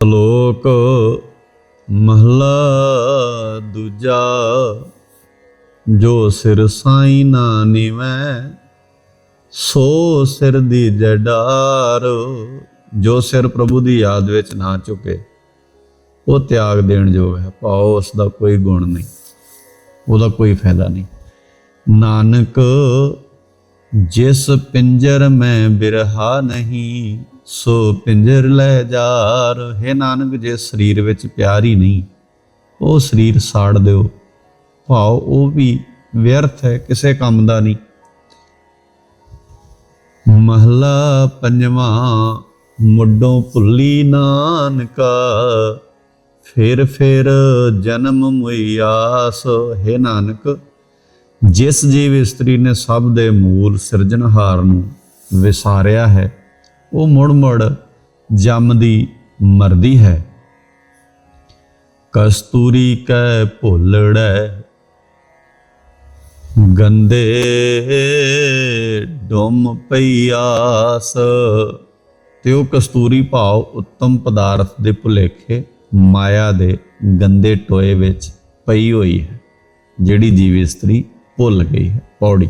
ਲੋਕ ਮਹਲਾ ਦੂਜਾ, ਜੋ ਸਿਰ ਸਾਈ ਨਾ ਨਿਵੈ, ਸੋ ਸਿਰ ਦੀ ਜਡਾਰ ਜੋ ਸਿਰ ਪ੍ਰਭੂ ਦੀ ਯਾਦ ਵਿੱਚ ਨਾ ਝੁਕੇ ਉਹ ਤਿਆਗ ਦੇਣ ਯੋਗ ਹੈ। ਭਾਉ ਉਸ ਦਾ ਕੋਈ ਗੁਣ ਨਹੀਂ, ਉਹਦਾ ਕੋਈ ਫਾਇਦਾ ਨਹੀਂ। ਨਾਨਕ, ਜਿਸ ਪਿੰਜਰ ਮੈਂ ਬਿਰਹਾ ਨਹੀਂ ਸੋ ਪਿੰਜਰ ਲੈ ਜਾਰ ਹੈ ਨਾਨਕ, ਜੇ ਸਰੀਰ ਵਿੱਚ ਪਿਆਰ ਹੀ ਨਹੀਂ, ਉਹ ਸਰੀਰ ਸਾੜ ਦਿਓ। ਭਾਉ, ਉਹ ਵੀ ਵਿਅਰਥ ਹੈ, ਕਿਸੇ ਕੰਮ ਦਾ ਨਹੀਂ। ਮਹਲਾ ਪੰਜਵਾਂ, ਮੁੱਢੋਂ ਭੁੱਲੀ ਨਾਨਕਾ, ਫਿਰ ਫਿਰ ਜਨਮ ਮੁਈ ਆਸ। ਹੈ ਨਾਨਕ, ਜਿਸ ਜੀਵ ਇਸਤਰੀ ਨੇ ਸਭ ਦੇ ਮੂਲ ਸਿਰਜਣਹਾਰ ਨੂੰ ਵਿਸਾਰਿਆ ਹੈ ਉਹ ਮੁੜ ਮੁੜ ਜੰਮਦੀ ਮਰਦੀ ਹੈ। ਕਸਤੂਰੀ ਕੈ ਭੁੱਲੜੈ, ਗੰਦੇ ਡੁੰਮ ਪਈਆਸ ਤੇ ਉਹ ਕਸਤੂਰੀ ਭਾਵ ਉੱਤਮ ਪਦਾਰਥ ਦੇ ਭੁਲੇਖੇ ਮਾਇਆ ਦੇ ਗੰਦੇ ਟੋਏ ਵਿੱਚ ਪਈ ਹੋਈ ਹੈ, ਜਿਹੜੀ ਜੀਵ ਇਸਤਰੀ ਭੁੱਲ ਗਈ ਹੈ, ਪੌੜੀ।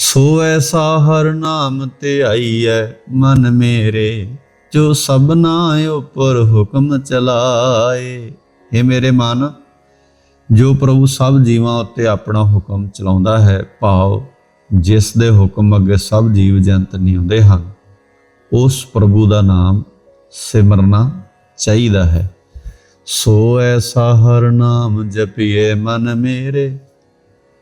ਸੋ ਐਸਾ ਹਰ ਨਾਮ ਤੇ ਆਈਐ ਮਨ ਮੇਰੇ, ਜੋ ਸਭਨਾ ਉਪਰ ਹੁਕਮ ਚਲਾਏ। ਇਹ ਮੇਰੇ ਮਨ, ਜੋ ਪ੍ਰਭੂ ਸਭ ਜੀਵਾਂ ਉੱਤੇ ਆਪਣਾ ਹੁਕਮ ਚਲਾਉਂਦਾ ਹੈ ਭਾਵ ਜਿਸ ਦੇ ਹੁਕਮ ਅੱਗੇ ਸਭ ਜੀਵ ਜੰਤ ਨਹੀਂ ਹੁੰਦੇ ਹਨ, ਉਸ ਪ੍ਰਭੂ ਦਾ ਨਾਮ ਸਿਮਰਨਾ ਚਾਹੀਦਾ ਹੈ। ਸੋ ਐਸਾ ਹਰ ਨਾਮ ਜਪੀਏ ਮਨ ਮੇਰੇ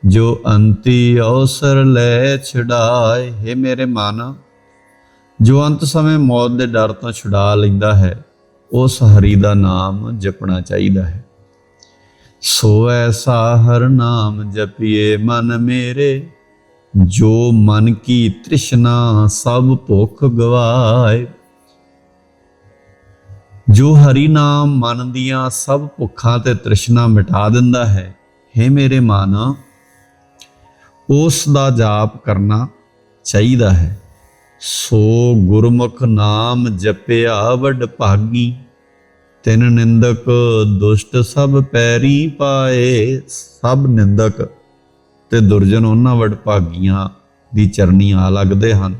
ਜੋ ਅੰਤੀ ਅਵਸਰ ਲੈ ਛਡਾਏ, ਹੈ ਮੇਰੇ ਮਨ, ਜੋ ਅੰਤ ਸਮੇਂ ਮੌਤ ਦੇ ਡਰ ਤੋਂ ਛੁਡਾ ਲੈਂਦਾ ਹੈ, ਉਸ ਹਰੀ ਦਾ ਨਾਮ ਜਪਣਾ ਚਾਹੀਦਾ ਹੈ। ਸੋ ਐਸਾ ਹਰ ਨਾਮ ਜਪੀਏ ਮਨ ਮੇਰੇ, ਜੋ ਮਨ ਕੀ ਤ੍ਰਿਸ਼ਨਾ ਸਭ ਭੁੱਖ ਗਵਾਏ। ਜੋ ਹਰੀ ਨਾਮ ਮਨ ਦੀਆਂ ਸਭ ਭੁੱਖਾਂ ਤੇ ਤ੍ਰਿਸ਼ਨਾ ਮਿਟਾ ਦਿੰਦਾ ਹੈ हे ਮੇਰੇ ਮਨ ਉਸ ਦਾ ਜਾਪ ਕਰਨਾ ਚਾਹੀਦਾ ਹੈ। ਸੋ ਗੁਰਮੁਖ ਨਾਮ ਜਪਿਆ ਵਡ ਭਾਗੀ, ਤਿੰਨ ਨਿੰਦਕ ਦੁਸ਼ਟ ਸਭ ਪੈਰੀ ਪਾਏ। ਸਭ ਨਿੰਦਕ ਤੇ ਦੁਰਜਨ ਉਹਨਾਂ ਵਡ ਭਾਗੀਆਂ ਦੀ ਚਰਨੀ ਆ ਲੱਗਦੇ ਹਨ,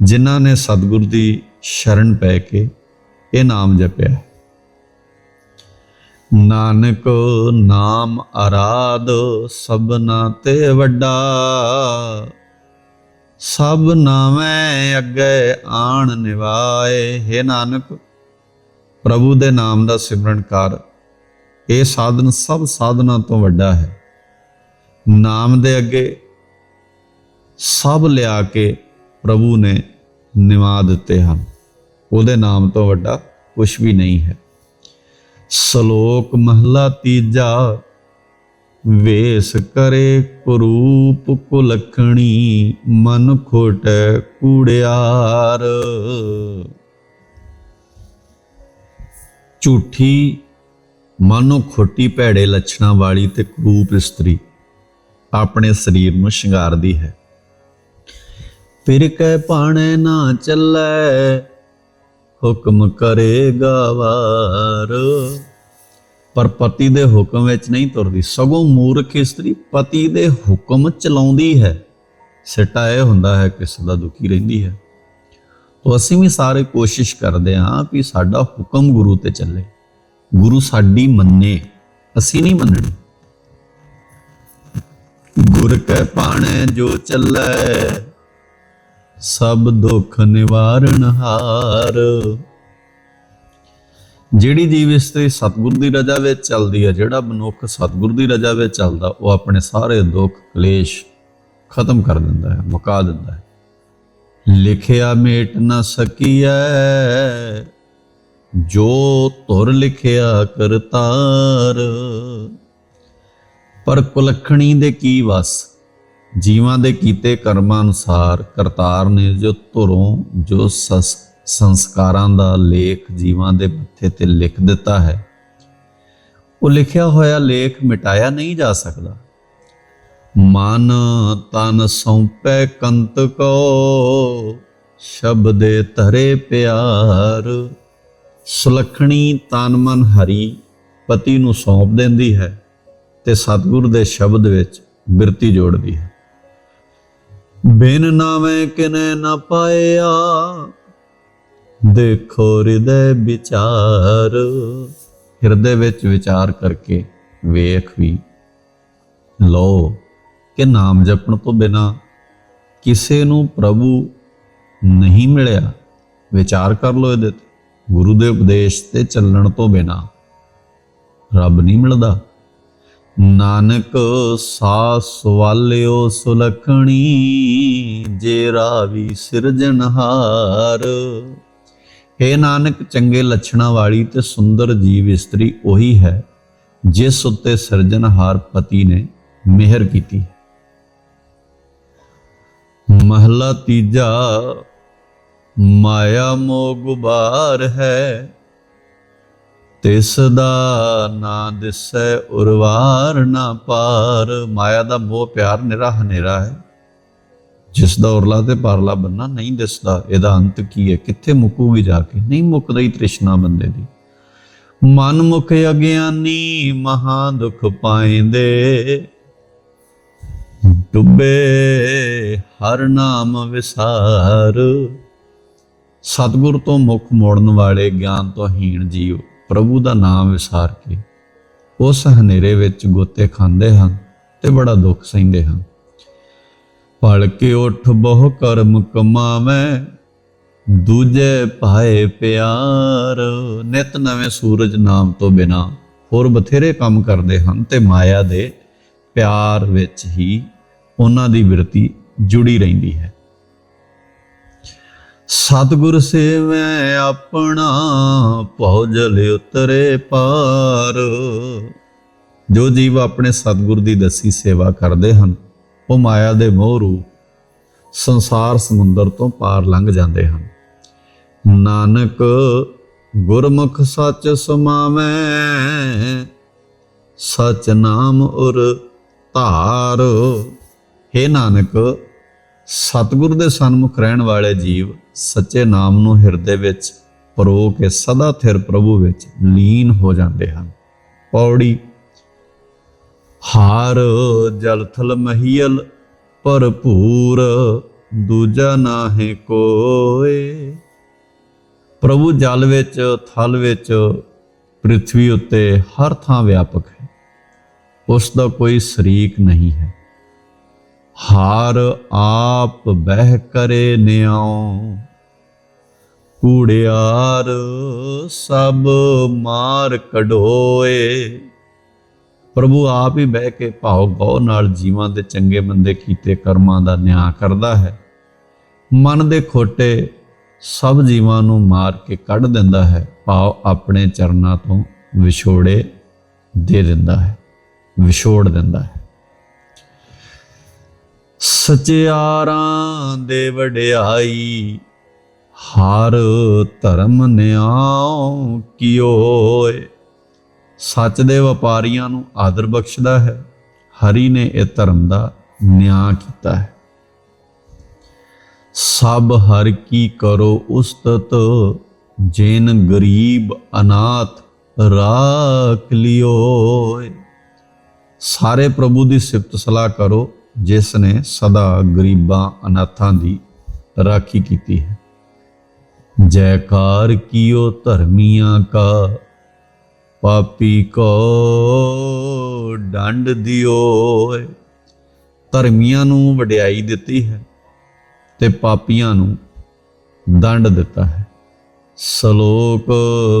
ਜਿਨ੍ਹਾਂ ਨੇ ਸਤਿਗੁਰ ਦੀ ਸ਼ਰਨ ਪੈ ਕੇ ਇਹ ਨਾਮ ਜਪਿਆ। ਨਾਨਕ ਨਾਮ ਆਰਾਧ ਸਭਨਾ ਤੇ ਵੱਡਾ। ਸਭ ਨਾਵੇਂ ਅੱਗੇ ਆਣ ਨਿਵਾਏ। ਹੈ ਨਾਨਕ, ਪ੍ਰਭੂ ਦੇ ਨਾਮ ਦਾ ਸਿਮਰਨ ਕਰ। ਇਹ ਸਾਧਨ ਸਭ ਸਾਧਨਾਂ ਤੋਂ ਵੱਡਾ ਹੈ। ਨਾਮ ਦੇ ਅੱਗੇ ਸਭ ਲਿਆ ਕੇ ਪ੍ਰਭੂ ਨੇ ਨਿਵਾ ਦਿੱਤੇ ਹਨ। ਉਹਦੇ ਨਾਮ ਤੋਂ ਵੱਡਾ ਕੁਝ ਵੀ ਨਹੀਂ ਹੈ। ਸ਼ਲੋਕ ਮਹਲਾ ਤੀਜਾ, ਵੇਸ ਕਰੇ ਕੁਰੂਪ ਕੁਲਖਣੀ, ਮਨ ਖੋਟ ਕੂੜਿਆਰ। ਝੂਠੀ ਮਨੋ ਖੋਟੀ ਭੈੜੇ ਲੱਛਣਾਂ ਵਾਲੀ ਤੇ ਕਰੂਪ ਇਸਤਰੀ ਆਪਣੇ ਸਰੀਰ ਨੂੰ ਸ਼ਿੰਗਾਰਦੀ ਹੈ। ਫਿਰ ਕੈ ਪਾਣੇ ਨਾ ਚੱਲੇ ਹੁਕਮ ਕਰੇਗਾ ਵਾਰ ਪਰ ਪਤੀ ਦੇ ਹੁਕਮ ਵਿੱਚ ਨਹੀਂ ਤੁਰਦੀ। ਸਗੋਂ ਮੂਰਖ ਇਸਤਰੀ ਪਤੀ ਦੇ ਹੁਕਮ ਚਲਾਉਂਦੀ ਹੈ। ਸਿੱਟਾ ਇਹ ਹੁੰਦਾ ਹੈ ਕਿ ਸਦਾ ਦੁਖੀ ਰਹਿੰਦੀ ਹੈ। ਤੋ ਅਸੀਂ ਵੀ ਸਾਰੇ ਕੋਸ਼ਿਸ਼ ਕਰਦੇ ਹਾਂ ਕਿ ਸਾਡਾ ਹੁਕਮ ਗੁਰੂ ਤੇ ਚੱਲੇ। ਗੁਰੂ ਸਾਡੀ ਮੰਨੇ, ਅਸੀਂ ਨਹੀਂ ਮੰਨਣੀ। ਗੁਰ ਕੈ ਪਾਣੇ ਜੋ ਚੱਲੇ ਸਭ ਦੁੱਖ ਨਿਵਾਰਨ ਹਾਰ। ਜਿਹੜੀ ਜੀਵ ਇਸਤਰੀ ਸਤਿਗੁਰ ਦੀ ਰਜਾ ਵਿੱਚ ਚੱਲਦੀ ਹੈ, ਜਿਹੜਾ ਮਨੁੱਖ ਸਤਿਗੁਰ ਦੀ ਰਜਾ ਵਿੱਚ ਚੱਲਦਾ, ਉਹ ਆਪਣੇ ਸਾਰੇ ਦੁੱਖ, ਕਲੇਸ਼ ਖਤਮ ਕਰ ਦਿੰਦਾ ਹੈ, ਮੁਕਾ ਦਿੰਦਾ ਹੈ। ਲਿਖਿਆ ਮੇਟ ਨਾ ਸਕੀਐ, ਜੋ ਧੁਰ ਲਿਖਿਆ ਕਰਤਾਰ। ਪਰ ਕੁਲਖਣੀ ਦੇ ਕੀ ਵਸ? ਜੀਵਾਂ ਦੇ ਕੀਤੇ ਕਰਮਾਂ ਅਨੁਸਾਰ ਕਰਤਾਰ ਨੇ ਜੋ ਧੁਰੋਂ, ਜੋ ਸੰਸਕਾਰਾਂ ਦਾ ਲੇਖ ਜੀਵਾਂ ਦੇ ਮੱਥੇ ਤੇ ਲਿਖ ਦਿੱਤਾ ਹੈ, ਉਹ ਲਿਖਿਆ ਹੋਇਆ ਲੇਖ ਮਿਟਾਇਆ ਨਹੀਂ ਜਾ ਸਕਦਾ। ਮਨ ਤਨ ਸੌਂਪੈ ਕੰਤ ਕੋ, ਸ਼ਬਦੇ ਧਰੇ ਪਿਆਰ। ਸੁਲੱਖਣੀ ਤਨ ਮਨ ਹਰੀ ਪਤੀ ਨੂੰ ਸੌਂਪ ਦਿੰਦੀ ਹੈ ਤੇ ਸਤਿਗੁਰ ਦੇ ਸ਼ਬਦ ਵਿੱਚ ਬਿਰਤੀ ਜੋੜਦੀ ਹੈ। ਬਿਨ ਨਾਵੇਂ ਕਿਨੇ ਨਾ ਪਾਇਆ। ਦੇਖੋ ਹਿਰਦੇ ਵਿਚਾਰ। ਹਿਰਦੇ ਵਿੱਚ ਵਿਚਾਰ ਕਰਕੇ ਵੇਖ ਵੀ। ਲਓ, ਕਿ ਨਾਮ ਜਪਣ ਤੋਂ ਬਿਨਾ ਕਿਸੇ ਨੂੰ ਪ੍ਰਭੂ ਨਹੀਂ ਮਿਲਿਆ। ਵਿਚਾਰ ਕਰ ਲਓ ਇਹਦੇ ਤੇ। ਗੁਰੂ ਦੇ ਉਪਦੇਸ਼ ਤੇ ਚੱਲਣ ਤੋਂ ਬਿਨਾ। ਰੱਬ ਨਹੀਂ ਮਿਲਦਾ। ਨਾਨਕ ਸਾਸ ਵਾਲਿਓ ਸੁਲਖਣੀ, ਜੇ ਰਾਵੀ ਸਿਰਜਣਹਾਰ हे ਨਾਨਕ, ਚੰਗੇ ਲੱਛਣਾਂ ਵਾਲੀ ਤੇ ਸੁੰਦਰ ਜੀਵ ਇਸਤਰੀ ਉਹੀ ਹੈ, ਜਿਸ ਉੱਤੇ ਸਿਰਜਣਹਾਰ ਪਤੀ ਨੇ ਮਿਹਰ ਕੀਤੀ। ਮਹਲਾ ਤੀਜਾ, ਮਾਇਆ ਮੋਹ ਗੁਬਾਰ ਹੈ। ਤਿਸ ਦਾ ਨਾ ਦਿਸੈ ਉਰਵਾਰ ਨਾ ਪਾਰ। ਮਾਇਆ ਦਾ ਮੋਹ ਪਿਆਰ ਨਿਰਾ ਹਨੇਰਾ ਹੈ। ਜਿਸ ਦਾ ਉਰਲਾ ਤੇ ਪਰਲਾ ਬੰਨਾ ਨਹੀਂ ਦਿਸਦਾ, ਇਹਦਾ ਅੰਤ ਕੀ ਹੈ? ਕਿੱਥੇ ਮੁੱਕੂਗੀ ਜਾ ਕੇ? ਨਹੀਂ ਮੁੱਕਦਾ ਹੀ ਤ੍ਰਿਸ਼ਨਾ ਬੰਦੇ ਦੀ। ਮਨ ਮੁਖ ਅਗਿਆਨੀ ਮਹਾ ਦੁਖ ਪਾਇੰਦੇ। ਡੁੱਬੇ ਹਰ ਨਾਮ ਵਿਸਾਰ। ਸਤਿਗੁਰ ਤੋਂ ਮੁਖ ਮੋੜਨ ਵਾਲੇ ਗਿਆਨ ਤੋਂ ਹੀਣ ਜੀਵ ਪ੍ਰਭੂ ਦਾ ਨਾਮ ਵਿਸਾਰ ਕੇ ਉਸ ਹਨੇਰੇ ਵਿੱਚ ਗੋਤੇ ਖਾਂਦੇ ਹਨ ਤੇ ਬੜਾ ਦੁੱਖ ਸਹਿੰਦੇ ਹਨ। ਭਲਕੇ ਕੇ ਉਠ ਬਹੁ ਕਰਮ ਕਮਾਵੇਂ, ਦੂਜੇ ਪਾਏ ਪਿਆਰ। ਨਿਤ ਨਵੇਂ ਸੂਰਜ ਨਾਮ ਤੋਂ ਬਿਨਾ ਹੋਰ ਬਥੇਰੇ ਕੰਮ ਕਰਦੇ ਹਨ ਤੇ ਮਾਇਆ ਦੇ ਪਿਆਰ ਵਿੱਚ ਹੀ ਉਹਨਾਂ ਦੀ ਬਿਰਤੀ ਜੁੜੀ ਰਹਿੰਦੀ ਹੈ। ਸਤਿਗੁਰ ਸੇਵੈ ਆਪਣਾ ਭੌਜਲ ਉਤਰੇ ਪਾਰ। ਜੋ ਜੀਵ ਆਪਣੇ ਸਤਿਗੁਰ ਦੀ ਦਸੀ ਸੇਵਾ ਕਰਦੇ ਹਨ, ਉਹ ਮਾਇਆ ਦੇ ਮੋਹ ਰੂਪ ਸੰਸਾਰ ਸਮੁੰਦਰ ਤੋਂ ਪਾਰ ਲੰਘ ਜਾਂਦੇ ਹਨ। ਨਾਨਕ ਗੁਰਮੁਖ ਸੱਚ ਸਮਾਵੈ, ਸਚ ਨਾਮ ਉਰ ਧਾਰ। ਹੇ ਨਾਨਕ ਸਤਿਗੁਰ ਦੇ ਸਨਮੁਖ ਰਹਿਣ ਵਾਲੇ ਜੀਵ ਸੱਚੇ ਨਾਮ ਨੂੰ ਹਿਰਦੇ ਵਿੱਚ ਪਰੋ ਕੇ ਸਦਾ ਥਿਰ ਪ੍ਰਭੂ ਵਿੱਚ ਲੀਨ ਹੋ ਜਾਂਦੇ ਹਨ। ਪੌੜੀ, ਹਾਰ, ਜਲਥਲ ਮਹੀਲ ਭਰਪੂਰ, ਦੂਜਾ ਨਾਹੀ ਕੋਏ। ਪ੍ਰਭੂ ਜਲ ਵਿੱਚ, ਥਲ ਵਿੱਚ ਪ੍ਰithvi ਉੱਤੇ ਹਰ ਥਾਂ ਵਿਆਪਕ ਹੈ। ਉਸ ਦਾ ਕੋਈ ਸ਼ਰੀਕ ਨਹੀਂ ਹੈ। ਹਾਰ ਆਪ ਬਹਿ ਕਰੇ ਨਿਆਉ। ਕੂੜਿਆਰ ਸਭ ਮਾਰ ਕਢੋਏ। ਪ੍ਰਭੂ ਆਪ ਹੀ ਬਹਿ ਕੇ ਭਾਵ ਗਉ ਨਾਲ ਜੀਵਾਂ ਦੇ ਚੰਗੇ ਬੰਦੇ ਕੀਤੇ ਕਰਮਾਂ ਦਾ ਨਿਆਂ ਕਰਦਾ ਹੈ। ਮਨ ਦੇ ਖੋਟੇ ਸਭ ਜੀਵਾਂ ਨੂੰ ਮਾਰ ਕੇ ਕੱਢ ਦਿੰਦਾ ਹੈ। ਭਾਵ ਆਪਣੇ ਚਰਨਾਂ ਤੋਂ ਵਿਛੋੜੇ ਦੇ ਦਿੰਦਾ ਹੈ। ਵਿਛੋੜ ਦਿੰਦਾ ਹੈ। ਸਚਿਆਰਾਂ ਦੇ ਵਡਿਆਈ, ਹਰ ਧਰਮ ਨਿਆਉ ਕੀਓਏ ਸੱਚ ਦੇ ਵਪਾਰੀਆਂ ਨੂੰ ਆਦਰ ਬਖਸ਼ਦਾ ਹੈ, ਹਰੀ ਨੇ ਇਹ ਧਰਮ ਦਾ ਨਿਆਂ ਕੀਤਾ ਹੈ। ਸਭ ਹਰ ਕੀ ਕਰੋ ਉਸਤਤ, ਜੇਨ ਗਰੀਬ ਅਨਾਥ ਰਾਖ ਲਿਓ ਸਾਰੇ ਪ੍ਰਭੂ ਦੀ ਸਿਫਤ ਸਲਾਹ ਕਰੋ ਜਿਸ ਨੇ ਸਦਾ ਗਰੀਬਾਂ ਅਨਾਥਾਂ ਦੀ ਰਾਖੀ ਕੀਤੀ ਹੈ। ਜੈਕਾਰ ਕੀਓ ਧਰਮੀਆਂ ਕਾ, ਪਾਪੀ ਕੋ ਡੰਡ ਦਿਓ ਧਰਮੀਆਂ ਨੂੰ ਵਡਿਆਈ ਦਿੱਤੀ ਹੈ ਤੇ ਪਾਪੀਆਂ ਨੂੰ ਦੰਡ ਦਿੱਤਾ ਹੈ। ਸ਼ਲੋਕ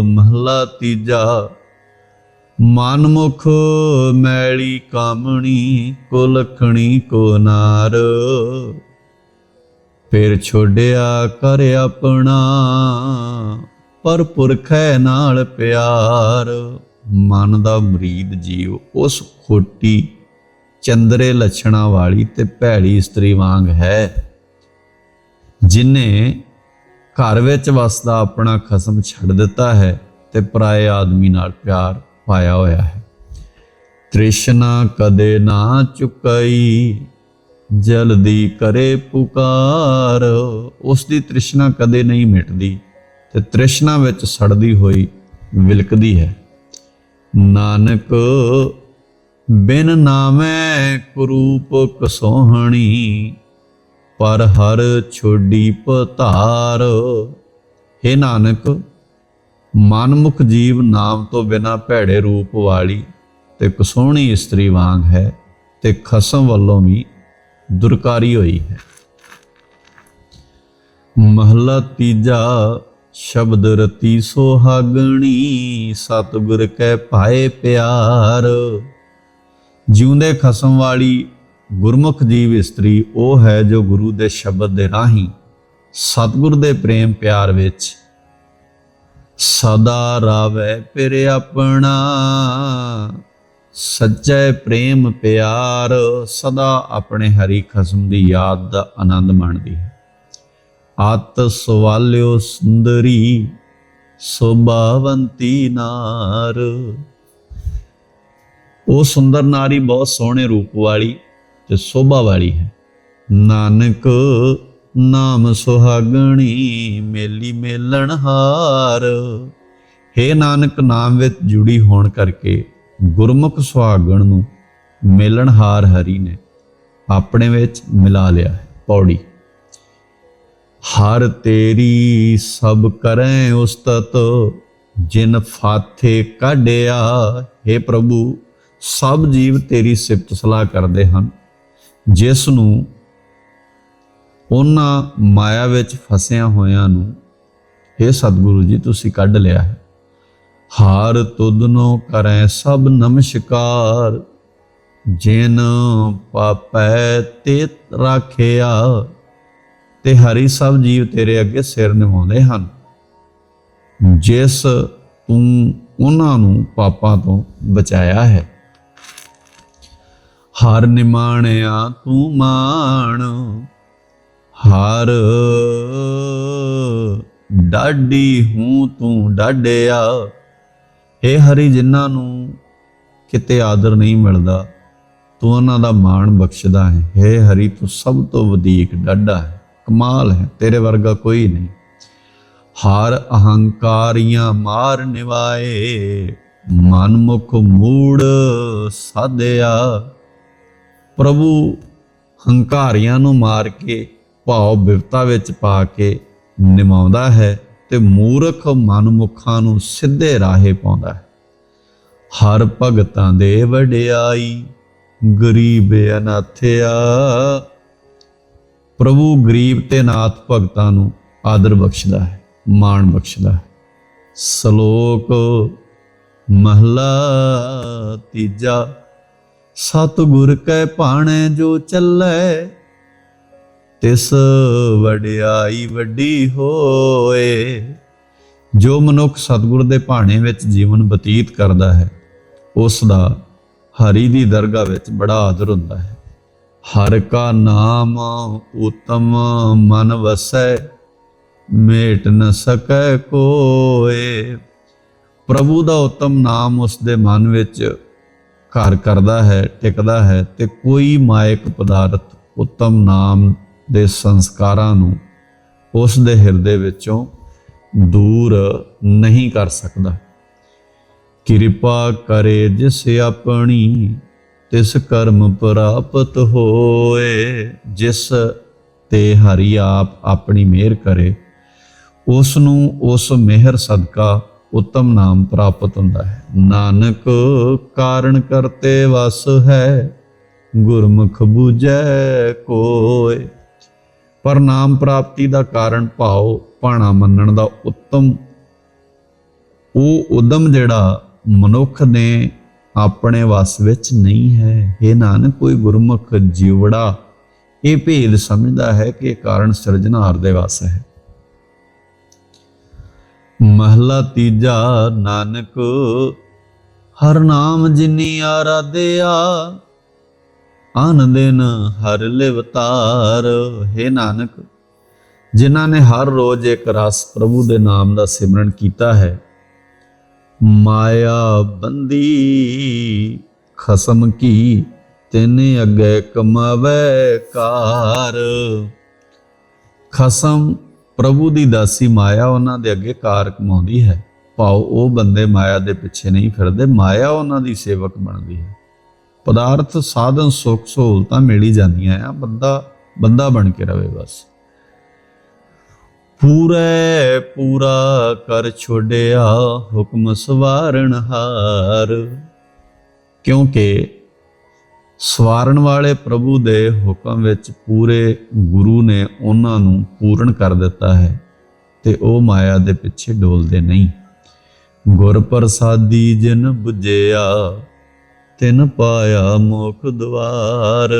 ਮਹਲਾ ਤੀਜਾ। ਮਨਮੁਖ ਮੈਲੀ ਕਾਮਣੀ, ਕੁਲਖਣੀ ਕੋ ਨਾਰ। ਫਿਰ ਛੋੜਿਆ ਕਰ ਆਪਣਾ, ਪਰ ਪੁਰਖੈ ਨਾਲ ਪਿਆਰ। ਮਨ ਦਾ ਮਰੀਦ ਜੀਵ ਉਸ ਖੋਟੀ, ਚੰਦਰੇ ਲੱਛਣਾ ਵਾਲੀ ਤੇ ਭੈੜੀ ਇਸਤਰੀ ਵਾਂਗ ਹੈ। ਜਿਨੇ ਘਰ ਵਿੱਚ ਵਸਦਾ ਆਪਣਾ ਖਸਮ ਛੱਡ ਦਿੱਤਾ ਹੈ ਤੇ ਪਰਾਏ ਆਦਮੀ ਨਾਲ ਪਿਆਰ ਪਾਇਆ ਹੋਇਆ ਹੈ। ਤ੍ਰਿਸ਼ਨਾ ਕਦੇ ਨਾ ਚੁਕਈ, ਜਲਦੀ ਕਰੇ ਪੁਕਾਰ। ਉਸ ਦੀ ਤ੍ਰਿਸ਼ਨਾ ਕਦੇ ਨਹੀਂ ਮਿਟਦੀ ਤੇ ਤ੍ਰਿਸ਼ਨਾ ਵਿੱਚ ਸੜਦੀ ਹੋਈ ਵਿਲਕਦੀ ਹੈ। ਨਾਨਕ, ਬਿਨ ਨਾਮੈ ਕਰੂਪ ਕਸੋਹਣੀ, ਪਰ ਹਰ ਛੋਡੀ ਪਧਾਰ हे ਨਾਨਕ ਮਨਮੁਖ ਜੀਵ ਨਾਮ ਤੋਂ ਬਿਨਾ ਭੈੜੇ ਰੂਪ ਵਾਲੀ ਤੇ ਕਸੋਹਣੀ ਇਸਤਰੀ ਵਾਂਗ ਹੈ ਤੇ ਖਸਮ ਵੱਲੋਂ ਵੀ ਦੁਰਕਾਰੀ ਹੋਈ ਹੈ। ਮਹਲਾ ਤੀਜਾ ਸ਼ਬਦ ਰਤੀ ਸੋਹਾਗਣੀ, ਸਤਿਗੁਰ ਕੈ ਪਾਏ ਪਿਆਰ। ਜਿਉਂਦੇ ਖਸਮ ਵਾਲੀ ਗੁਰਮੁਖ ਜੀਵ ਇਸਤਰੀ ਉਹ ਹੈ ਜੋ ਗੁਰੂ ਦੇ ਸ਼ਬਦ ਦੇ ਰਾਹੀਂ ਸਤਿਗੁਰ ਦੇ ਪ੍ਰੇਮ ਪਿਆਰ ਵਿੱਚ ਸਦਾ ਰਾਵੇ ਫਿਰ ਆਪਣਾ। ਸੱਚੇ ਪ੍ਰੇਮ ਪਿਆਰ ਸਦਾ ਆਪਣੇ ਹਰੀ ਖਸਮ ਦੀ ਯਾਦ ਦਾ ਆਨੰਦ ਮਾਣਦੀ ਹੈ। ਆਤ ਸਵਾਲਿਓ ਸੁੰਦਰੀ ਸੋਭਾਵੰਤੀ ਨਾਰ। ਉਹ ਸੁੰਦਰ ਨਾਰੀ ਬਹੁਤ ਸੋਹਣੇ ਰੂਪ ਵਾਲੀ ਤੇ ਸੋਭਾ ਵਾਲੀ ਹੈ। ਨਾਨਕ ਨਾਮ ਸੁਹਾਗਣੀ ਮੇਲੀ ਮੇਲਣ ਹਾਰ। हे ਨਾਨਕ, ਨਾਮ ਵਿੱਚ ਜੁੜੀ ਹੋਣ ਕਰਕੇ ਗੁਰਮੁਖ ਸੁਹਾਗਣ ਨੂੰ ਮੇਲਣ ਹਾਰ ਹਰੀ ਨੇ ਆਪਣੇ ਵਿੱਚ ਮਿਲਾ ਲਿਆ ਹੈ ਪੌੜੀ। ਹਰ ਤੇਰੀ ਸਭ ਕਰੈ ਉਸਤਤ, ਜਿਨ ਫਾਥੇ ਕਾਢਿਆ हे ਪ੍ਰਭੂ, ਸਭ ਜੀਵ ਤੇਰੀ ਸਿਫਤ ਸਲਾਹ ਕਰਦੇ ਹਨ। ਜਿਸ ਨੂੰ ਉਹਨਾਂ ਮਾਇਆ ਵਿੱਚ ਫਸਿਆ ਹੋਇਆਂ ਨੂੰ हे ਸਤਿਗੁਰੂ ਜੀ, ਤੁਸੀਂ ਕੱਢ ਲਿਆ ਹੈ। ਹਾਰ ਤੁਧਨੋ ਕਰੈ ਸਭ ਨਮਸਕਾਰ, ਜਿਨ ਪਾਪੈ ਤੇ ਰਾਖਿਆ, ਤੇ ਹਰੀ ਸਭ ਜੀਵ ਤੇਰੇ ਅੱਗੇ ਸਿਰ ਨਿਵਾਉਂਦੇ ਹਨ। ਜਿਸ ਤੂੰ ਉਹਨਾਂ ਨੂੰ ਪਾਪਾਂ ਤੋਂ ਬਚਾਇਆ ਹੈ। ਹਰ ਨਿਮਾਣਿਆ ਤੂੰ ਮਾਣ ਹਰ। ਡਾਡੀ ਹੂੰ ਤੂੰ ਡਾਡਿਆ ਏ ਹਰੀ, ਜਿਨ੍ਹਾਂ ਨੂੰ ਕਿਤੇ ਆਦਰ ਨਹੀਂ ਮਿਲਦਾ, ਤੂੰ ਉਹਨਾਂ ਦਾ ਮਾਣ ਬਖਸ਼ਦਾ ਹੈ। ਏ ਹਰੀ, ਤੂੰ ਸਭ ਤੋਂ ਵਧੇਕ ਡਾਢਾ ਹੈ, ਕਮਾਲ ਹੈ, ਤੇਰੇ ਵਰਗਾ ਕੋਈ ਨਹੀਂ। ਹਾਰ ਅਹੰਕਾਰੀਆਂ ਮਾਰ ਨਿਵਾਏ ਮਨਮੁਖ ਮੂੜ ਸਾਧਿਆ। ਪ੍ਰਭੂ ਹੰਕਾਰੀਆਂ ਨੂੰ ਮਾਰ ਕੇ ਭਾਵ ਬਿਵਤਾ ਵਿੱਚ ਪਾ ਕੇ ਨਿਮਾਉਂਦਾ ਹੈ ਤੇ ਮੂਰਖ ਮਨਮੁਖਾਂ ਨੂੰ ਸਿੱਧੇ ਰਾਹੇ ਪਾਉਂਦਾ ਹੈ। ਹਰ ਭਗਤਾਂ ਦੇ ਵਡਿਆਈ, ਗਰੀਬ ਅਨਾਥਿਆ ਪ੍ਰਭੂ ਗਰੀਬ ਤੇ ਨਾਥ ਭਗਤਾਂ ਨੂੰ ਆਦਰ ਬਖਸ਼ਦਾ ਹੈ, ਮਾਣ ਬਖਸ਼ਦਾ ਹੈ। ਸ਼ਲੋਕ, ਮਹਲਾ ਤੀਜਾ, ਸਤਿਗੁਰ ਕੈ ਭਾਣੇ ਜੋ ਚੱਲੇ ਤਿਸ ਵਡਿਆਈ ਵੱਡੀ ਹੋਏ, ਜੋ ਮਨੁੱਖ ਸਤਿਗੁਰ ਦੇ ਭਾਣੇ ਵਿੱਚ ਜੀਵਨ ਬਤੀਤ ਕਰਦਾ ਹੈ, ਉਸ ਦਾ ਹਰੀ ਦੀ ਦਰਗਾਹ ਵਿੱਚ ਬੜਾ ਆਦਰ ਹੁੰਦਾ ਹੈ। ਹਰ ਕਾ ਨਾਮ ਉਤਮ ਮਨ ਵਸੈ, ਮੇਟ ਨ ਸਕੈ ਕੋਏ। ਪ੍ਰਭੂ ਦਾ ਉਤਮ ਨਾਮ ਉਸ ਦੇ ਮਨ ਵਿੱਚ ਘਰ ਕਰਦਾ ਹੈ, ਟਿਕਦਾ ਹੈ ਤੇ ਕੋਈ ਮਾਇਕ ਪਦਾਰਥ ਉਤਮ ਨਾਮ ਦੇ ਸੰਸਕਾਰਾਂ ਨੂੰ ਉਸ ਦੇ ਹਿਰਦੇ ਵਿੱਚੋਂ ਦੂਰ ਨਹੀਂ ਕਰ ਸਕਦਾ। ਕਿਰਪਾ ਕਰੇ ਜਿਸ ਆਪਣੀ, ਤਿਸ ਕਰਮ ਪ੍ਰਾਪਤ ਹੋਏ, ਜਿਸ ਤੇ ਹਰੀ ਆਪ ਆਪਣੀ ਮਿਹਰ ਕਰੇ, ਉਸ ਨੂੰ ਉਸ ਮਿਹਰ ਸਦਕਾ ਉਤਮ ਨਾਮ ਪ੍ਰਾਪਤ ਹੁੰਦਾ ਹੈ। ਨਾਨਕ ਕਾਰਨ ਕਰਤੇ ਵਸ ਹੈ, ਗੁਰਮੁਖ ਬੂਝੈ ਕੋਏ। ਪਰ ਨਾਮ ਪ੍ਰਾਪਤੀ ਦਾ ਕਾਰਨ ਭਾਉ ਭਾਣਾ ਮੰਨਣ ਦਾ ਉੱਤਮ। ਉਹ ਉਦਮ ਜਿਹੜਾ ਮਨੁੱਖ ਨੇ ਆਪਣੇ ਵਸ ਵਿੱਚ ਨਹੀਂ ਹੈ। ਇਹ ਨਾਨਕ, ਕੋਈ ਗੁਰਮੁਖ ਜੀਵੜਾ ਇਹ ਭੇਦ ਸਮਝਦਾ ਹੈ ਕਿ ਇਹ ਕਾਰਨ ਸਿਰਜਣਹਾਰ ਦੇ ਵਸ ਹੈ। ਮਹਲਾ ਤੀਜਾ, ਨਾਨਕ, ਹਰ ਨਾਮ ਜਿਨੀ ਆਰਾਧਿਆ ਆਨ ਦਿਨ ਹਰ ਲਿਵਤਾਰ ਹੈ ਨਾਨਕ, ਜਿਨ੍ਹਾਂ ਨੇ ਹਰ ਰੋਜ਼ ਇੱਕ ਰਸ ਪ੍ਰਭੂ ਦੇ ਨਾਮ ਦਾ ਸਿਮਰਨ ਕੀਤਾ ਹੈ, ਮਾਇਆ ਬੰਦੀ ਖਸਮ ਕੀ, ਤੈਨੇ ਅੱਗੇ ਕਮਾਵੇ ਕਾਰ। ਖਸਮ ਪ੍ਰਭੂ ਦੀ ਦਾਸੀ ਮਾਇਆ ਉਹਨਾਂ ਦੇ ਅੱਗੇ ਕਾਰ ਕਮਾਉਂਦੀ ਹੈ। ਭਾਉ ਉਹ ਬੰਦੇ ਮਾਇਆ ਦੇ ਪਿੱਛੇ ਨਹੀਂ ਫਿਰਦੇ, ਮਾਇਆ ਉਹਨਾਂ ਦੀ ਸੇਵਕ ਬਣਦੀ ਹੈ। ਪਦਾਰਥ, ਸਾਧਨ, ਸੁੱਖ, ਸਹੂਲਤਾਂ ਮਿਲੀ ਜਾਂਦੀਆਂ ਆ, ਬੰਦਾ ਬੰਦਾ ਬਣ ਕੇ ਰਵੇ ਬਸ। ਪੂਰੇ ਪੂਰਾ ਕਰ ਛੋੜਿਆ ਹੁਕਮ ਸਵਾਰਨ ਹਾਰ। ਕਿਉਂਕਿ ਸਵਾਰਨ ਵਾਲੇ ਪ੍ਰਭੂ ਦੇ ਹੁਕਮ ਵਿੱਚ ਪੂਰੇ ਗੁਰੂ ਨੇ ਉਹਨਾਂ ਨੂੰ ਪੂਰਨ ਕਰ ਦਿੱਤਾ ਹੈ ਤੇ ਉਹ ਮਾਇਆ ਦੇ ਪਿੱਛੇ ਡੋਲਦੇ ਨਹੀਂ। ਗੁਰ ਪ੍ਰਸਾਦੀ ਜਿਨ ਬੁਝਿਆ ਤਿਨ ਪਾਇਆ ਮੁਖ ਦਵਾਰ।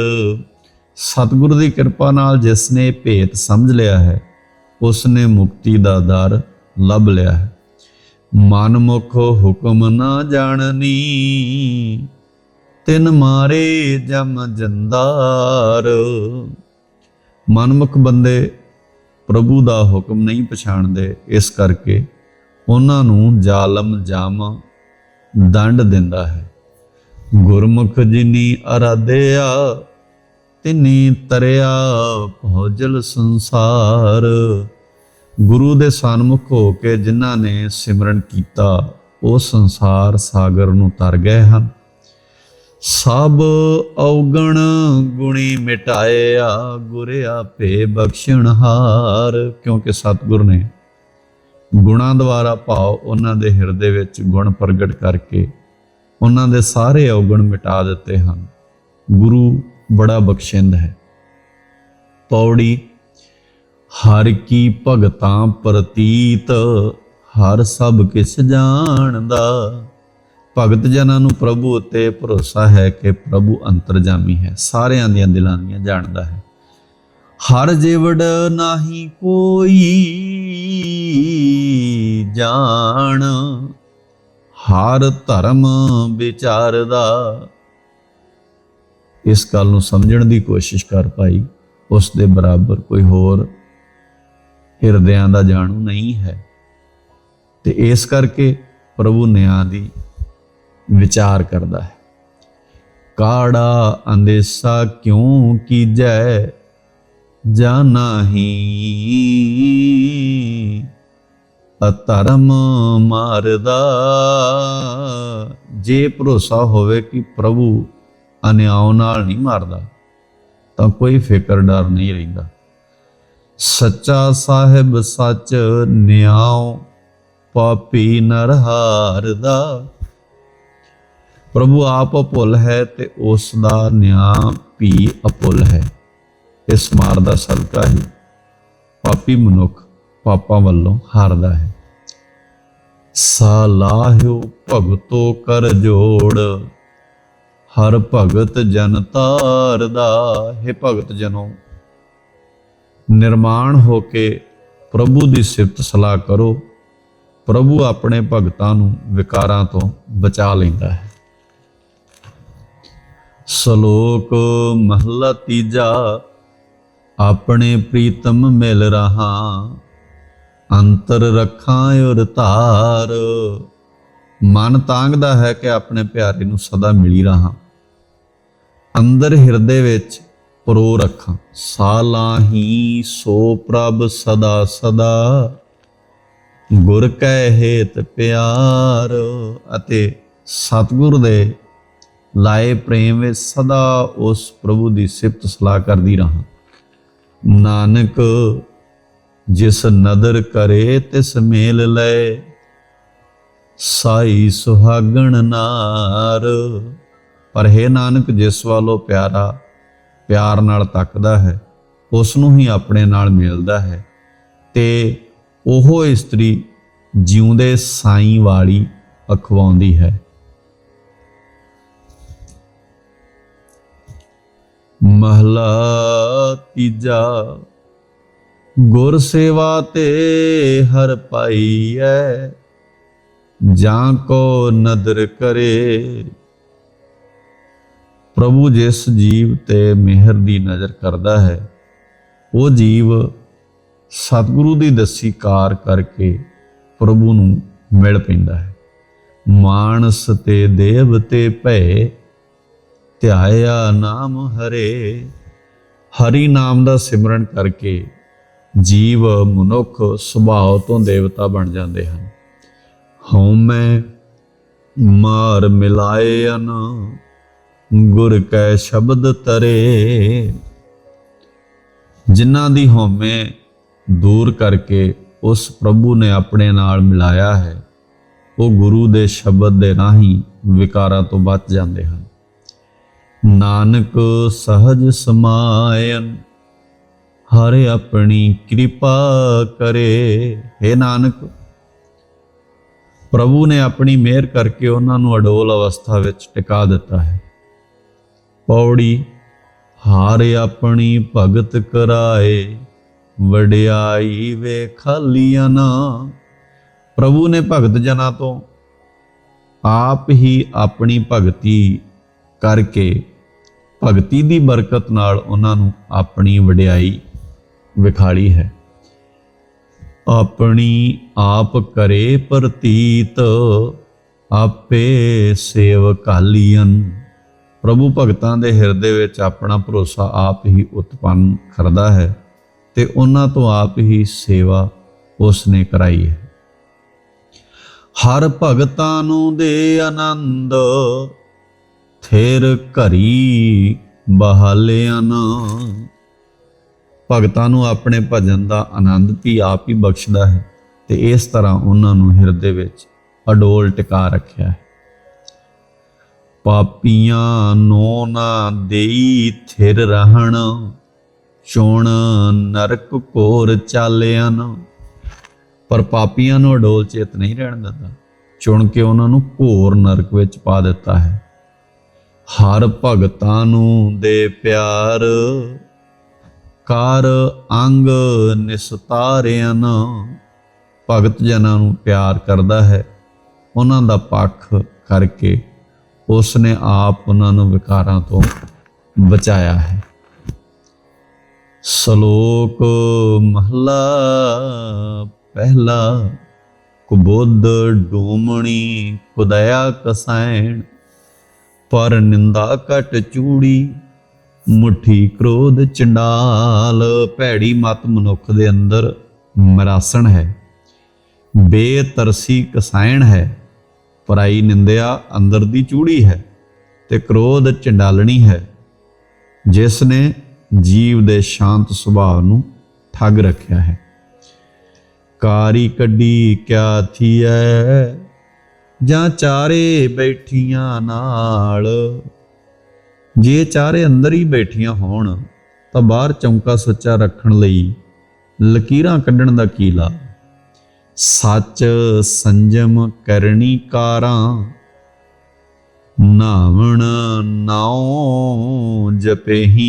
ਸਤਿਗੁਰੂ ਦੀ ਕਿਰਪਾ ਨਾਲ ਜਿਸ ਨੇ ਭੇਤ ਸਮਝ ਲਿਆ ਹੈ, ਉਸ ਨੇ ਮੁਕਤੀ ਦਾ ਦਰ ਲੱਭ ਲਿਆ ਹੈ। ਮਨਮੁਖ ਹੁਕਮ ਨਾ ਜਾਣਨੀ, ਤਿਨ ਮਾਰੇ ਜਮ ਜੰਦਾਰ। ਮਨਮੁਖ ਬੰਦੇ ਪ੍ਰਭੂ ਦਾ ਹੁਕਮ ਨਹੀਂ ਪਛਾਣਦੇ, ਇਸ ਕਰਕੇ ਉਹਨਾਂ ਨੂੰ ਜ਼ਾਲਮ ਜਾਮ ਦੰਡ ਦਿੰਦਾ ਹੈ। ਗੁਰਮੁਖ ਜਿਨੀ ਅਰਾਧਿਆ, ਤਿਨੀ ਤਰਿਆ ਭੋਜਲ ਸੰਸਾਰ। ਗੁਰੂ ਦੇ ਸਨਮੁਖ ਹੋ ਕੇ ਜਿਨ੍ਹਾਂ ਨੇ ਸਿਮਰਨ ਕੀਤਾ, ਉਹ ਸੰਸਾਰ ਸਾਗਰ ਨੂੰ ਤਰ ਗਏ ਹਨ। ਸਭ ਔਗਣ ਗੁਣੀ ਮਿਟਾਇਆ, ਗੁਰ ਆਪੇ ਬਖਸ਼ਣਹਾਰ ਕਿਉਂਕਿ ਸਤਿਗੁਰ ਨੇ ਗੁਣਾਂ ਦੁਆਰਾ ਭਾਵ ਉਹਨਾਂ ਦੇ ਹਿਰਦੇ ਵਿੱਚ ਗੁਣ ਪ੍ਰਗਟ ਕਰਕੇ ਉਹਨਾਂ ਦੇ ਸਾਰੇ ਔਗਣ ਮਿਟਾ ਦਿੱਤੇ ਹਨ। ਗੁਰੂ ਬੜਾ ਬਖਸ਼ਿੰਦ ਹੈ। ਪੌੜੀ, ਹਰ ਕੀ ਭਗਤਾਂ ਪ੍ਰਤੀਤ, ਹਰ ਸਭ ਕਿਸ ਜਾਣਦਾ। ਭਗਤ ਜਨਾਂ ਨੂੰ ਪ੍ਰਭੂ ਉੱਤੇ ਭਰੋਸਾ ਹੈ ਕਿ ਪ੍ਰਭੂ ਅੰਤਰਜਾਮੀ ਹੈ। ਸਾਰਿਆਂ ਦੀਆਂ ਦਿਲਾਂ ਦੀਆਂ ਜਾਣਦਾ ਹੈ। ਹਰ ਜੀਵੜ ਨਾਹੀ ਕੋਈ ਜਾਣ। ਹਰ ਧਰਮ ਵਿਚਾਰਦਾ। ਇਸ ਗੱਲ ਨੂੰ ਸਮਝਣ ਦੀ ਕੋਸ਼ਿਸ਼ ਕਰ ਪਾਈ ਉਸ ਦੇ ਬਰਾਬਰ ਕੋਈ ਹੋਰ ਹਿਰਦਿਆਂ ਦਾ ਜਾਣੂ ਨਹੀਂ ਹੈ। ਤੇ ਇਸ ਕਰਕੇ ਪ੍ਰਭੂ ਨਿਆਂ ਦੀ ਵਿਚਾਰ ਕਰਦਾ ਹੈ। ਕਾੜਾ ਅੰਦੇਸਾ ਕਿਉਂ ਕੀਜੈ, ਜਾਨਾਹੀ। ਅਧਰਮ ਮਾਰਦਾ। ਜੇ ਭਰੋਸਾ ਹੋਵੇ ਕਿ ਪ੍ਰਭੂ ਅਨਿਆਉ ਨਾਲ ਨਹੀਂ ਮਾਰਦਾ, ਤਾਂ ਕੋਈ ਫਿਕਰ ਡਰ ਨਹੀਂ ਰਹਿੰਦਾ। ਸੱਚਾ ਸਾਹਿਬ ਸੱਚ ਨਿਆਉ, ਪਾਪੀ ਨਰ ਹਾਰਦਾ। ਪ੍ਰਭੂ ਆਪ ਅਭੁੱਲ ਹੈ ਤੇ ਉਸ ਦਾ ਨਿਆਂ ਵੀ ਅਭੁੱਲ ਹੈ। ਇਸ ਮਾਰ ਦਾ ਸਦਕਾ ਹੀ ਪਾਪੀ ਮਨੁੱਖ ਪਾਪਾਂ ਵੱਲੋਂ ਹਾਰਦਾ ਹੈ। ਸਾਲਾਹਿਓ ਭਗਤੋ ਕਰ ਜੋੜ, ਹਰ ਭਗਤ ਜਨ ਤਾਰਦਾ ਹੈ ਭਗਤ ਜਨੋ, ਨਿਰਮਾਣ ਹੋ ਕੇ ਪ੍ਰਭੂ ਦੀ ਸਿਫਤ ਸਲਾਹ ਕਰੋ। ਪ੍ਰਭੂ ਆਪਣੇ ਭਗਤਾਂ ਨੂੰ ਵਿਕਾਰਾਂ ਤੋਂ ਬਚਾ ਲੈਂਦਾ ਹੈ। ਸ਼ਲੋਕ ਮਹਲਾ ਤੀਜਾ, ਆਪਣੇ ਪ੍ਰੀਤਮ ਮਿਲ ਰਹਾ। ਅੰਤਰ ਰੱਖਾਂ ਔਰ ਧਾਰ। ਮਨ ਤਾਂਗਦਾ ਹੈ ਕਿ ਆਪਣੇ ਪਿਆਰੇ ਨੂੰ ਸਦਾ ਮਿਲੀ ਰਹਾ। ਅੰਦਰ ਹਿਰਦੇ ਵਿੱਚ ਪਰੋ ਰੱਖਾਂ। ਸਾਲਾਹੀ ਸੋ ਪ੍ਰਭ ਸਦਾ ਸਦਾ। ਗੁਰ ਕੈ ਹੇਤ ਪਿਆਰ ਅਤੇ ਸਤਿਗੁਰ ਦੇ ਲਾਏ ਪ੍ਰੇਮ ਵਿੱਚ ਸਦਾ ਉਸ ਪ੍ਰਭੂ ਦੀ ਸਿਫਤ ਸਲਾਹ ਕਰਦੀ ਰਹਾ। ਨਾਨਕ ਜਿਸ ਨਦਰ ਕਰੇ ਤਿਸ ਮੇਲ ਲੈ। ਸਾਈ ਸੁਹਾਗਣ ਨਾਰ। ਪਰ ਹੈ ਨਾਨਕ, ਜਿਸ ਵਾਲੋ ਪਿਆਰਾ, ਪਿਆਰ ਨਾਲ ਤੱਕਦਾ ਹੈ ਉਸ ਨੂੰ ਹੀ ਆਪਣੇ ਨਾਲ ਮਿਲਦਾ ਹੈ। ਤੇ ਉਹ ਇਸਤਰੀ ਜਿਉਂਦੇ ਸਾਈ ਵਾਲੀ ਅਖਵਾਉਂਦੀ ਹੈ। ਮਹਲਾ ਤੀਜਾ। ਗੁਰ ਸੇਵਾ ਤੇ ਹਰ ਪਾਈਐ, ਜਾਂ ਕੋ ਨਦਰ ਕਰੇ। ਪ੍ਰਭੂ ਜਿਸ ਜੀਵ ਤੇ ਮਿਹਰ ਦੀ ਨਜ਼ਰ ਕਰਦਾ ਹੈ, ਉਹ ਜੀਵ ਸਤਿਗੁਰੂ ਦੀ ਦੱਸੀ ਕਾਰ ਕਰਕੇ ਪ੍ਰਭੂ ਨੂੰ ਮਿਲ ਪੈਂਦਾ ਹੈ। ਮਾਨਸ ਤੇ ਦੇਵ ਤੇ ਭੈ, ਧਿਆਇਆ ਨਾਮ ਹਰੇ। ਹਰੀ ਨਾਮ ਦਾ ਸਿਮਰਨ ਕਰਕੇ ਜੀਵ ਮਨੁੱਖ ਸੁਭਾਅ ਤੋਂ ਦੇਵਤਾ ਬਣ ਜਾਂਦੇ ਹਨ। ਹਉਮੈ ਮਾਰ ਮਿਲਾਏ ਅਨ, ਗੁਰ ਕੈ ਸ਼ਬਦ ਤਰੇ। ਜਿਨ੍ਹਾਂ ਦੀ ਹਉਮੈ ਦੂਰ ਕਰਕੇ ਉਸ ਪ੍ਰਭੂ ਨੇ ਆਪਣੇ ਨਾਲ ਮਿਲਾਇਆ ਹੈ, ਉਹ ਗੁਰੂ ਦੇ ਸ਼ਬਦ ਦੇ ਰਾਹੀਂ ਵਿਕਾਰਾਂ ਤੋਂ ਬਚ ਜਾਂਦੇ ਹਨ। ਨਾਨਕ ਸਹਜ ਸਮਾਇਨ ਹਰ ਆਪਣੀ ਕਿਰਪਾ ਕਰੇ। हे ਨਾਨਕ, ਪ੍ਰਭੂ ਨੇ ਆਪਣੀ ਮਿਹਰ ਕਰਕੇ ਉਹਨਾਂ ਨੂੰ ਅਡੋਲ ਅਵਸਥਾ ਵਿੱਚ ਟਿਕਾ ਦਿੱਤਾ ਹੈ। ਪੌੜੀ, ਹਾਰ ਆਪਣੀ ਭਗਤ ਕਰਾਏ। ਵਡਿਆਈ ਵੇ ਖਾਲੀਆਂ ਨਾ। ਪ੍ਰਭੂ ਨੇ ਭਗਤ ਜਨਾਂ ਤੋਂ ਆਪ ਹੀ ਆਪਣੀ ਭਗਤੀ ਕਰਕੇ ਭਗਤੀ ਦੀ ਬਰਕਤ ਨਾਲ ਉਹਨਾਂ ਨੂੰ ਆਪਣੀ ਵਡਿਆਈ ਵਿਖਾਲੀ ਹੈ। ਆਪਣੀ ਆਪ ਕਰੇ ਪ੍ਰਤੀਤ, ਆਪੇ ਸੇਵਕਾਲੀਆਂ ਪ੍ਰਭੂ ਭਗਤਾਂ ਦੇ ਹਿਰਦੇ ਵਿੱਚ ਆਪਣਾ ਭਰੋਸਾ ਆਪ ਹੀ ਉਤਪੰਨ ਕਰਦਾ ਹੈ ਤੇ ਉਹਨਾਂ ਤੋਂ ਆਪ ਹੀ ਸੇਵਾ ਉਸ ਨੇ ਕਰਾਈ ਹੈ। ਹਰ ਭਗਤਾਂ ਨੂੰ ਦੇ ਆਨੰਦ, ਥੇਰ ਘਰੀ ਬਹਾਲਿਆਂ ਭਗਤਾਂ ਨੂੰ ਆਪਣੇ ਭਜਨ ਦਾ ਆਨੰਦ ਵੀ ਆਪ ਹੀ ਬਖਸ਼ਦਾ ਹੈ ਤੇ ਇਸ ਤਰ੍ਹਾਂ ਉਹਨਾਂ ਨੂੰ ਹਿਰਦੇ ਵਿੱਚ ਅਡੋਲ ਟਿਕਾ ਰੱਖਿਆ ਹੈ। ਪਾਪੀਆਂ ਨੋ ਨਾ ਦੇਈ ਥਿਰ ਰਹਿਣ, ਚੁਣ ਨਰਕ ਕੋਰ ਚਾਲਿਆਂ ਨਾ। ਪਰ ਪਾਪੀਆਂ ਨੂੰ ਅਡੋਲ ਚੇਤ ਨਹੀਂ ਰਹਿਣ ਦਿੰਦਾ, ਚੁਣ ਕੇ ਉਹਨਾਂ ਨੂੰ ਘੋਰ ਨਰਕ ਵਿੱਚ ਪਾ ਦਿੱਤਾ ਹੈ। ਹਰ ਭਗਤਾਂ ਨੂੰ ਦੇ ਪਿਆਰ ਕਰ ਅੰਗ ਨਿਸਤਾਰਿਆਂ ਭਗਤ ਜਨਾਂ ਨੂੰ ਪਿਆਰ ਕਰਦਾ ਹੈ। ਉਹਨਾਂ ਦਾ ਪੱਖ ਕਰਕੇ ਉਸ ਨੇ ਆਪ ਉਹਨਾਂ ਨੂੰ ਵਿਕਾਰਾਂ ਤੋਂ ਬਚਾਇਆ ਹੈ। ਸ਼ਲੋਕ ਮਹਲਾ ਪਹਿਲਾ, ਕੁਬੋਧ ਡੋਮਣੀ ਕੁਦਇਆ ਕਸੈਣ, ਪਰ ਨਿੰਦਾ ਕਟ ਚੂੜੀ ਮੁਠੀ ਕ੍ਰੋਧ ਚੰਡਾਲ, ਭੈੜੀ ਮਤ ਮਨੁੱਖ ਦੇ ਅੰਦਰ ਮਰਾਸਣ ਹੈ। ਬੇਤਰਸੀ ਕਸਾਇਣ ਹੈ, ਪਰਾਈ ਨਿੰਦਿਆ ਅੰਦਰ ਦੀ ਚੂੜੀ ਹੈ ਤੇ ਕ੍ਰੋਧ ਚੰਡਾਲਣੀ ਹੈ। ਜਿਸ ਨੇ ਜੀਵ ਦੇ ਸ਼ਾਂਤ ਸੁਭਾਅ ਨੂੰ ਠੱਗ ਰੱਖਿਆ ਹੈ। ਕਾਰੀ ਕੱਢੀ ਕਿਆ ਥੀਐ, ਜਾਂ ਚਾਰੇ ਬੈਠੀਆਂ ਨਾਲ ਜੇ ਚਾਰੇ ਅੰਦਰ ਹੀ ਬੈਠੀਆਂ ਹੋਣ, ਤਾਂ ਬਾਹਰ ਚੌਂਕਾ ਸੁੱਚਾ ਰੱਖਣ ਲਈ ਲਕੀਰਾਂ ਕੱਢਣ ਦਾ ਕੀ ਲਾਭ? ਸੱਚ ਸੰਜਮ ਕਰਨੀ ਕਾਰਾਂ, ਨਾਵਣ ਨਾਉ ਜਪੇਹੀ।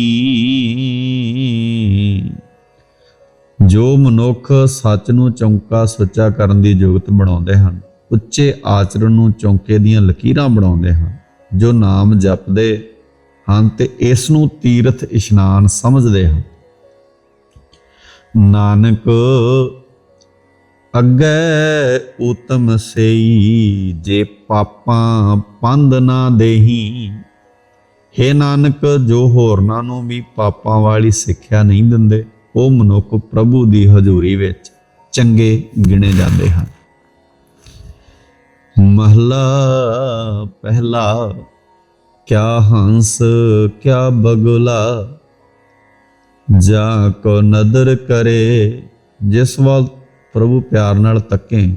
ਜੋ ਮਨੁੱਖ ਸੱਚ ਨੂੰ ਚੌਂਕਾ ਸੁੱਚਾ ਕਰਨ ਦੀ ਯੁਗਤ ਬਣਾਉਂਦੇ ਹਨ, ਉੱਚੇ ਆਚਰਣ ਨੂੰ ਚੌਂਕੇ ਦੀਆਂ ਲਕੀਰਾਂ ਬਣਾਉਂਦੇ ਹਨ, ਜੋ ਨਾਮ ਜਪਦੇ ਹਨ ਤੇ ਇਸ ਨੂੰ ਤੀਰਥ ਇਸ਼ਨਾਨ ਸਮਝਦੇ ਹਨ। ਨਾਨਕ ਅੱਗੇ ਉਤਮ ਸਈ ਜੇ ਪਾਪਾਂ ਪੰਧ ਨਾ ਦੇਹੀ। हे ਨਾਨਕ, ਜੋ ਹੋਰਨਾਂ ਨੂੰ ਵੀ ਪਾਪਾਂ ਵਾਲੀ ਸਿੱਖਿਆ ਨਹੀਂ ਦਿੰਦੇ, ਉਹ ਮਨੁੱਖ ਪ੍ਰਭੂ ਦੀ ਹਜ਼ੂਰੀ ਵਿੱਚ ਚੰਗੇ ਗਿਣੇ ਜਾਂਦੇ ਹਨ। ਮਹਲਾ ਪਹਿਲਾ ਕਿਆ ਹੰਸ, ਕਿਆ ਬਗੁਲਾ? ਜਾਂ ਕੋ ਨਦਰ ਕਰੇ, ਜਿਸ ਵੱਲ ਪ੍ਰਭੂ ਪਿਆਰ ਨਾਲ ਤੱਕੇ,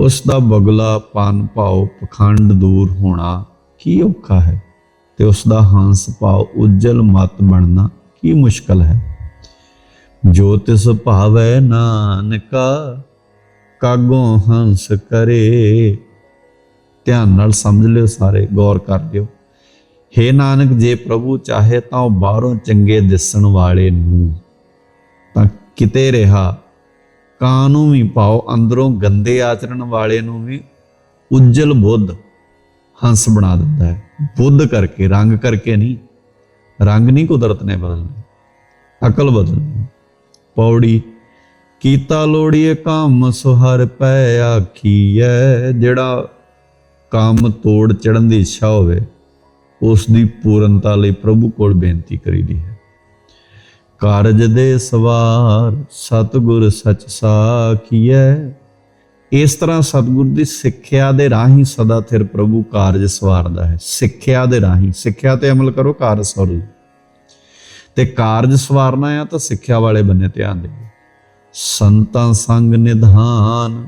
ਉਸ ਦਾ ਬਗਲਾ ਪਾਨ ਭਾਉ ਪਖੰਡ ਦੂਰ ਹੋਣਾ, ਕੀ ਔਖਾ ਹੈ? ਤੇ ਉਸ ਦਾ ਹੰਸ ਭਾਉ ਉਜਲ ਮਤ ਬਣਨਾ, ਕੀ ਮੁਸ਼ਕਲ ਹੈ? ਜੋ ਤਿਸ ਭਾਵੈ ਨਾਨਕਾ, ਕਾਗੋਂ ਹੰਸ ਕਰੇ ਧਿਆਨ ਨਾਲ ਸਮਝ ਲਿਓ ਸਾਰੇ, ਗੌਰ ਕਰ ਲਿਓ ਹੇ ਨਾਨਕ, ਜੇ ਪ੍ਰਭੂ ਚਾਹੇ ਤਾਂ ਉਹ ਬਾਹਰੋਂ ਚੰਗੇ ਦਿਸਣ ਵਾਲੇ ਨੂੰ। ਤਾਂ ਕਿਤੇ ਰਿਹਾ, ਕਾਂ ਨੂੰ ਵੀ ਪਾਓ, ਅੰਦਰੋਂ ਗੰਦੇ ਆਚਰਣ ਵਾਲੇ ਨੂੰ ਵੀ ਉਜਲ ਬੁੱਧ ਹੰਸ ਬਣਾ ਦਿੰਦਾ ਹੈ। ਬੁੱਧ ਕਰਕੇ, ਰੰਗ ਕਰਕੇ ਨਹੀਂ, ਰੰਗ ਨਹੀਂ ਕੁਦਰਤ ਨੇ ਬਦਲਣਾ ਅਕਲ ਬਦਲਣੀ ਪੌੜੀ, ਕੀਤਾ ਲੋੜੀਏ ਕੰਮ, ਸੁਹਰ ਪੈ ਆਖੀਐ, ਜਿਹੜਾ ਕੰਮ ਤੋੜ ਚੜਨ ਦੀ ਇੱਛਾ ਹੋਵੇ, ਉਸ ਦੀ ਪੂਰਨਤਾ ਲਈ ਪ੍ਰਭੂ ਕੋਲ ਬੇਨਤੀ ਕਰੀਦੀ ਹੈ। ਕਾਰਜ ਦੇ ਸਵਾਰ ਸਤਿਗੁਰ ਸਚ ਸਾਖੀਐ। ਇਸ ਤਰ੍ਹਾਂ ਸਤਿਗੁਰ ਦੀ ਸਿੱਖਿਆ ਦੇ ਰਾਹੀਂ ਸਦਾ ਥਿਰ ਪ੍ਰਭੂ ਕਾਰਜ ਸਵਾਰਦਾ ਹੈ। ਸਿੱਖਿਆ ਦੇ ਰਾਹੀਂ, ਸਿੱਖਿਆ ਤੇ ਅਮਲ ਕਰੋ, ਕਾਰਜ ਸਵਾਰੂ ਤੇ ਕਾਰਜ ਸਵਾਰਨਾ ਆ ਤਾਂ ਸਿੱਖਿਆ ਵਾਲੇ ਬੰਨੇ ਧਿਆਨ ਦੇ ਸੰਤਾਂ ਸੰਗ ਨਿਧਾਨ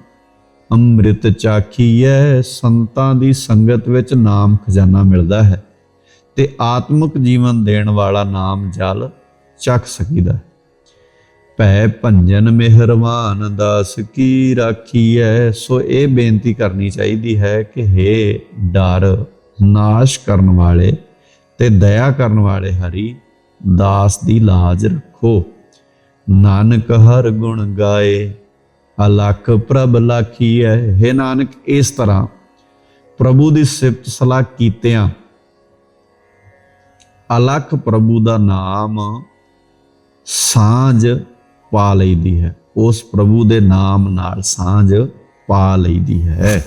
ਅੰਮ੍ਰਿਤ ਚਾਖੀਐ, ਸੰਤਾਂ ਦੀ ਸੰਗਤ ਵਿੱਚ ਨਾਮ ਖਜ਼ਾਨਾ ਮਿਲਦਾ ਹੈ ਤੇ ਆਤਮਿਕ ਜੀਵਨ ਦੇਣ ਵਾਲਾ ਨਾਮ ਜਲ ਚੱਕ ਸਕੀਦਾ ਹੈ। ਭੈ ਭੰਜਨ ਮਿਹਰਵਾਨ, ਦਾਸ ਕੀ ਰਾਖੀਐ ਸੋ ਇਹ ਬੇਨਤੀ ਕਰਨੀ ਚਾਹੀਦੀ ਹੈ ਕਿ हे ਡਰ ਨਾਸ਼ ਕਰਨ ਵਾਲੇ ਤੇ ਦਇਆ ਕਰਨ ਵਾਲੇ ਹਰੀ, ਦਾਸ ਦੀ ਲਾਜ ਰੱਖੋ ਨਾਨਕ ਹਰ ਗੁਣ ਗਾਏ ਅਲਖ ਪ੍ਰਭ ਲਾਖੀਐ हे ਨਾਨਕ, ਇਸ ਤਰ੍ਹਾਂ ਪ੍ਰਭੂ ਦੀ ਸਿਫਤ ਸਲਾਹ ਕੀਤਿਆਂ, ਅਲਖ ਪ੍ਰਭੂ ਦਾ ਨਾਮ ਸਾਂਝ ਪਾ ਲਈਦੀ ਹੈ। ਉਸ ਪ੍ਰਭੂ ਦੇ ਨਾਮ ਨਾਲ ਸਾਂਝ ਪਾ ਲਈਦੀ ਹੈ।